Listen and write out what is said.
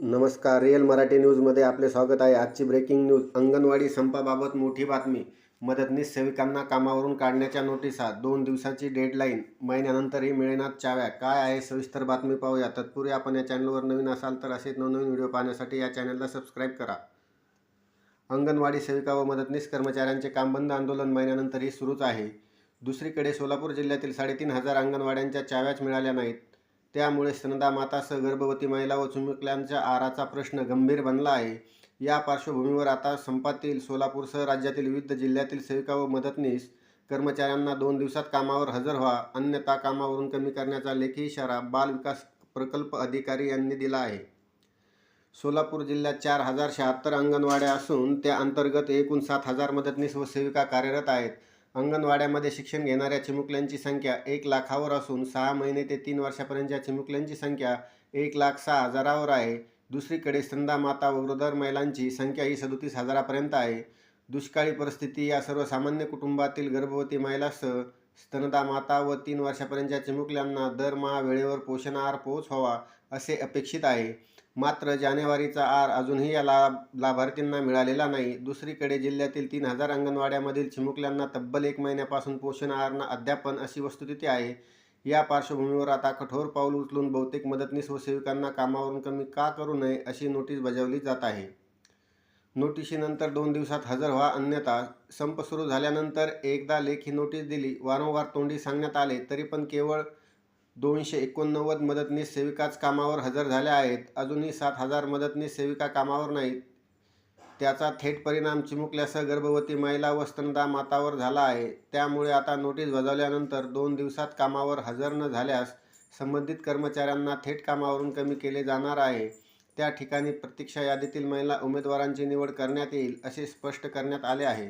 नमस्कार. रिअल मराठी न्यूजमध्ये आपले स्वागत आहे. आजची ब्रेकिंग न्यूज अंगणवाडी संपाबाबत मोठी बातमी. मदतनीस सेविकांना कामावरून काढण्याच्या नोटिसा दोन दिवसाची डेडलाईन महिन्यानंतरही मिळेनात चाव्या. काय आहे सविस्तर बातमी पाहूया. तत्पूर्वी आपण या चॅनलवर नवीन असाल तर असेच नवनवीन व्हिडिओ पाहण्यासाठी या चॅनलला सबस्क्राईब करा. अंगणवाडी सेविका व मदतनीस कर्मचाऱ्यांचे काम बंद आंदोलन महिन्यानंतरही सुरूच आहे. दुसरीकडे सोलापूर जिल्ह्यातील साडेतीन हजार अंगणवाड्यांच्या चाव्याच मिळाल्या नाहीत. त्यामुळे स्तनदा मातासह गर्भवती महिला व चुमिकल्यांच्या आराचा प्रश्न गंभीर बनला आहे. या पार्श्वभूमीवर आता संपातील सोलापूरसह राज्यातील विविध जिल्ह्यातील सेविका व मदतनीस कर्मचाऱ्यांना दोन दिवसात कामावर हजर व्हा. अन्यथा कामावरून कमी करण्याचा लेखी इशारा बाल विकास प्रकल्प अधिकारी यांनी दिला आहे. सोलापूर जिल्ह्यात चार हजार शहात्तर अंगणवाड्या असून त्या अंतर्गत एकूण सात हजार मदतनीस व सेविका कार्यरत आहेत. अंगणवाड्यामध्ये शिक्षण घेणाऱ्या चिमुकल्यांची संख्या एक लाखावर असून सहा महिने ते तीन वर्षापर्यंतच्या चिमुकल्यांची संख्या एक लाख सहा हजारावर आहे. दुसरीकडे स्तनदा माता व वृद्ध महिलांची संख्या ही सदोतीस हजारापर्यंत आहे. दुष्काळी परिस्थिती या सर्वसामान्य कुटुंबातील गर्भवती महिलासह स्तनदा माता व तीन वर्षापर्यंतच्या चिमुकल्यांना दरमहा वेळेवर पोषण आहार पोहोच असे अपेक्षित आहे. मात्र जानेवारीचा आर अजूनही या ला लाभार्थींना मिळालेला नाही. दुसरीकडे जिल्ह्यातील तीन हजार अंगणवाड्यामधील चिमुकल्यांना तब्बल एक महिन्यापासून पोषण आहारना अद्यापन अशी वस्तुस्थिती आहे. या पार्श्वभूमीवर आता कठोर पाऊल उचलून बहुतेक मदतनीस व सेविकांना कामावरून कमी का करू नये अशी नोटीस बजावली जात आहे. नोटिशीनंतर दोन दिवसात हजर व्हा अन्यथा संप सुरू झाल्यानंतर एकदा लेखी नोटीस दिली वारंवार तोंडी सांगण्यात आले तरी पण केवळ दोनशे एकोणनव्वद मदतनीस सेविकाच कामावर हजर झाल्या आहेत. अजूनही सात हजार मदतनीस सेविका कामावर नाहीत. त्याचा थेट परिणाम चिमुकल्यासह गर्भवती महिला व स्तनदा मातावर झाला आहे. त्यामुळे आता नोटीस बजावल्यानंतर दोन दिवसात कामावर हजर न झाल्यास संबंधित कर्मचाऱ्यांना थेट कामावरून कमी केले जाणार आहे. त्या ठिकाणी प्रतीक्षा यादीतील महिला उमेदवारांची निवड करण्यात येईल असे स्पष्ट करण्यात आले आहे.